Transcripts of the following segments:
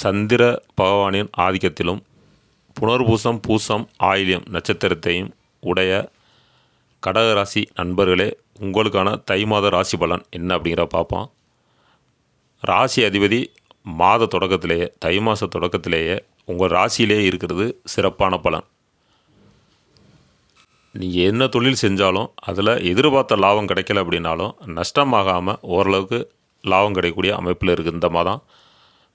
சந்திர பகவானின் ஆதிக்கத்திலும் புனர்பூசம் பூசம் ஆயில்யம் நட்சத்திரத்தையும் உடைய கடகராசி நண்பர்களே உங்களுக்கான தை மாத ராசி பலன் என்ன அப்படிங்கிற பார்ப்போம். ராசி அதிபதி மாத தொடக்கத்திலேயே தை மாத தொடக்கத்திலேயே உங்கள் ராசியிலே இருக்கிறது சிறப்பான பலன். நீங்கள் என்ன தொழில் செஞ்சாலும் அதில் எதிர்பார்த்த லாபம் கிடைக்கல அப்படின்னாலும் நஷ்டமாகாமல் ஓரளவுக்கு லாபம் கிடைக்கக்கூடிய அமைப்பில் இருக்குது இந்த மாதம்.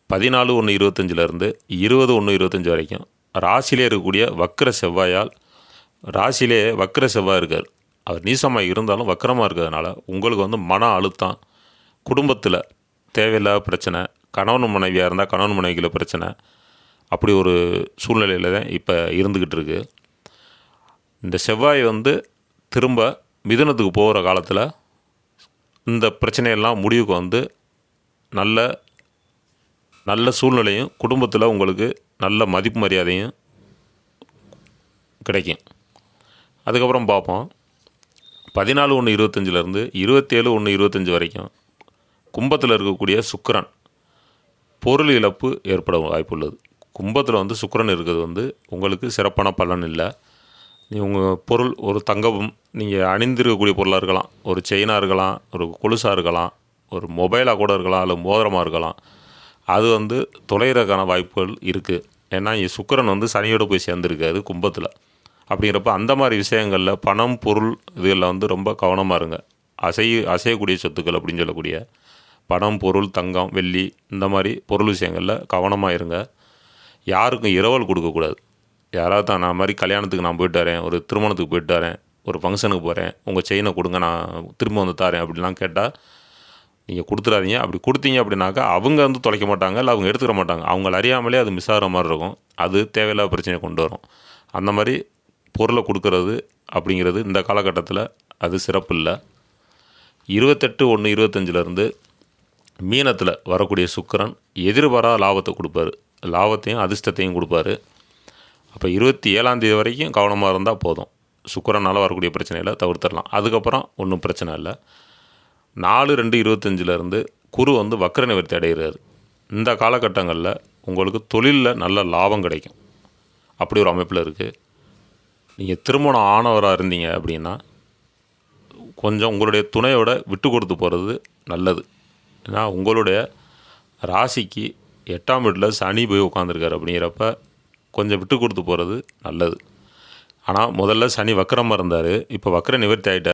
பதினாலு ஒன்று இருபத்தஞ்சிலேருந்து இருபது ஒன்று இருபத்தஞ்சி வரைக்கும் ராசியிலே இருக்கக்கூடிய வக்கர செவ்வாயால் ராசியிலே வக்கர செவ்வாய் இருக்கார். அவர் நீசமாக இருந்தாலும் வக்கரமாக இருக்கிறதுனால உங்களுக்கு வந்து மன அழுத்தம் குடும்பத்தில் தேவையில்லாத பிரச்சனை கணவன் மனைவியாக இருந்தால் கணவன் மனைவியில் பிரச்சனை அப்படி ஒரு சூழ்நிலையில் தான் இப்போ இருந்துக்கிட்டு இருக்குது இந்த செவ்வாய் வந்து திரும்ப மிதுனத்துக்கு போகிற காலத்தில் இந்த பிரச்சனையெல்லாம் முடிவுக்கு வந்து நல்ல நல்ல சூழ்நிலையும் குடும்பத்தில் உங்களுக்கு நல்ல மதிப்பு மரியாதையும் கிடைக்கும். அதுக்கப்புறம் பார்ப்போம். பதினாலு ஒன்று இருபத்தஞ்சிலேருந்து இருபத்தேழு ஒன்று இருபத்தஞ்சி வரைக்கும் கும்பத்தில் இருக்கக்கூடிய சுக்கரன் பொருள் இழப்பு ஏற்பட வாய்ப்புள்ளது. கும்பத்தில் வந்து சுக்கரன் இருக்கிறது வந்து உங்களுக்கு சிறப்பான பலன் இல்லை. நீ உங்கள் பொருள் ஒரு தங்கம் நீங்கள் அணிந்திருக்கக்கூடிய பொருளாக இருக்கலாம். ஒரு செயினாக இருக்கலாம் ஒரு கொலுசாக இருக்கலாம் ஒரு மொபைலாக கூட இருக்கலாம் இல்லை மோதிரமாக இருக்கலாம். அது வந்து தொலைகிறதுக்கான வாய்ப்புகள் இருக்குது ஏன்னா சுக்கரன் சுக்கிரன் வந்து சனியோடு போய் சேர்ந்துருக்காது கும்பத்தில். அப்படிங்கிறப்ப அந்த மாதிரி விஷயங்களில் பணம் பொருள் இதில் வந்து ரொம்ப கவனமாக இருங்க. அசைய அசையக்கூடிய சொத்துக்கள் அப்படின்னு சொல்லக்கூடிய பணம் பொருள் தங்கம் வெள்ளி இந்த மாதிரி பொருள் விஷயங்களில் கவனமாக இருங்க. யாருக்கும் இரவல் கொடுக்கக்கூடாது யாராவது தான் நான் மாதிரி கல்யாணத்துக்கு நான் போயிட்டு வரேன் ஒரு திருமணத்துக்கு போயிட்டு வரேன் ஒரு ஃபங்க்ஷனுக்கு போகிறேன் உங்கள் செயினை கொடுங்க நான் திரும்ப வந்து தரேன் அப்படிலாம் கேட்டால் நீங்கள் கொடுத்துடாதீங்க அப்படி கொடுத்தீங்க அப்படின்னாக்கா அவங்க வந்து தொலைக்க மாட்டாங்க இல்லை அவங்க எடுத்துக்க மாட்டாங்க. அவங்கள அறியாமலே அது மிஸ் ஆகிற மாதிரி இருக்கும். அது தேவையில்லாத பிரச்சனையை கொண்டு வரும். அந்த மாதிரி பொருளை கொடுக்கறது அப்படிங்கிறது இந்த காலகட்டத்தில் அது சிறப்பு இல்லை. இருபத்தெட்டு ஒன்று இருபத்தஞ்சிலேருந்து மீனத்தில் வரக்கூடிய சுக்கிரன் எதிர்பாராத லாபத்தை கொடுப்பாரு. லாபத்தையும் அதிர்ஷ்டத்தையும் கொடுப்பாரு. அப்போ இருபத்தி ஏழாந்தேதி வரைக்கும் கவனமாக இருந்தால் போதும். சுக்கிரனால் வரக்கூடிய பிரச்சனையில் தவிர்த்திடலாம். அதுக்கப்புறம் ஒன்றும் பிரச்சனை இல்லை. நாலு ரெண்டு இருபத்தஞ்சிலேருந்து குரு வந்து வக்கர நிவர்த்தி அடைகிறாரு. இந்த காலகட்டங்களில் உங்களுக்கு தொழிலில் நல்ல லாபம் கிடைக்கும். அப்படி ஒரு அமைப்பில் இருக்குது நீங்கள் திருமணம் ஆனவராக இருந்தீங்க அப்படின்னா கொஞ்சம் உங்களுடைய துணையோட விட்டு கொடுத்து போகிறது நல்லது. ஏன்னா உங்களுடைய ராசிக்கு எட்டாம் வீட்டில் சனி போய் உட்காந்துருக்காரு அப்படிங்கிறப்ப கொஞ்சம் விட்டு கொடுத்து போகிறது நல்லது. ஆனால் முதல்ல சனி வக்கரமாக இருந்தார் இப்போ வக்கர நிவர்த்தி ஆகிட்டார்